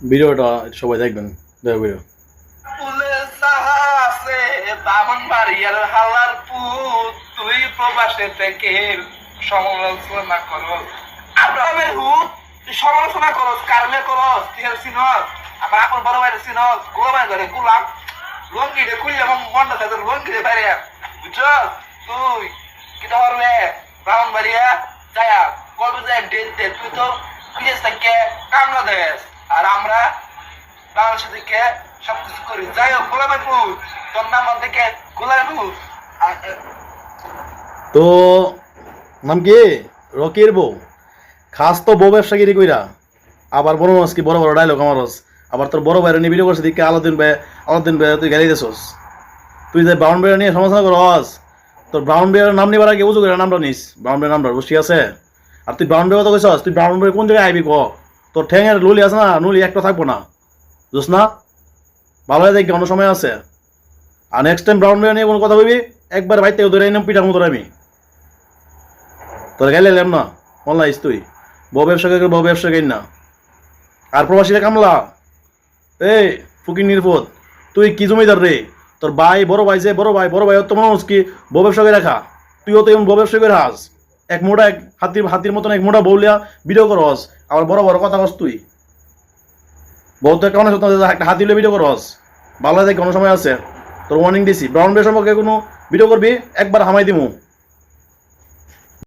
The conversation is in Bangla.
ভিডিওটা সবাই দেখবেন দেখো ভিডিও। ফুলে সাহা আছে, বামন বাড়িয়ার হালার তুই প্রবাসে সমালোচনা করস। আব্রাহামের বড় ভাইয়ের সিনস গোলামাই ধরে গুলাম। লঙ্গি রে কুইলে আমার মনটা থাকে লঙ্গি রে বাইরে বুঝছস? তুই কি করবে বামন বাড়িয়া, যায়া, কবে যায় ডেট তুই তো বিদেশ থেকে কামলা দেশ আর আমরা বাংলাদেশ থেকে সবকিছু করি। যাই হোক গোলামের তোর নাম থেকে গোলামের তো, নাম কি? রকির বউ। খাস তো বউ ব্যবসাগিরি কইরা। আবার বড় মাছ কি বড় বড় ডায়লগ আমার। আবার তোর বড় বাইরে নিয়ে ভিডিও করছে দিকে আলাদিন বে আলাদিন বে তুই গালি দিছস। তুই যে ব্রাউন বেয়ার নিয়ে সমালোচনা করস তোর ব্রাউন বেয়ারের নাম নিবার আগে উজু করে নামটা নিস। ব্রাউন বেয়ার নামটা বুঝছি আছে? আর তুই ব্রাউন বেয়ার তো কইছস, তুই ব্রাউন বেয়ার কোন জায়গায় আইবি ক? তোর ঠ্যাঙের লুলি আছে না নুলি একটা থাকব না। বুঝছ না? ভালো হয়ে দেখি অন্য সময় আছে। আর নেক্সট টাইম ব্রাউন নিয়ে কোনো কথা বলবি? একবার বাইতে ধরে এনে পিঠার মতো আমি। তোর গেলে এলাম না অনলাইস তুই বউ ব্যবসা করে, বউ ব্যবসা করি না। আর প্রবাসীরা কামলা। এই, ফুকির নির্বোধ, তুই কি জমিদার রে? তোর ভাই, বড় ভাই যে, বড় ভাই বড় ভাই তোর মানুষ কি বউ ব্যবসা রাখা? তুইও তো এমন বউ ব্যবসা করে হাস এক মোটা এক হাতির হাতির মতন এক মোটা বউলিয়া ভিডিও করস আবার বড় বড় কথা কস তুই। বহুত কেমন একটা হাতি ভিডিও করস ভালো দেখে কোনো সময় আছে? তোর ওয়ার্নিং দিছি। ব্রাউন বেসম্পর্কে কোনো ভিডিও করবি? একবার হামাই দিমু।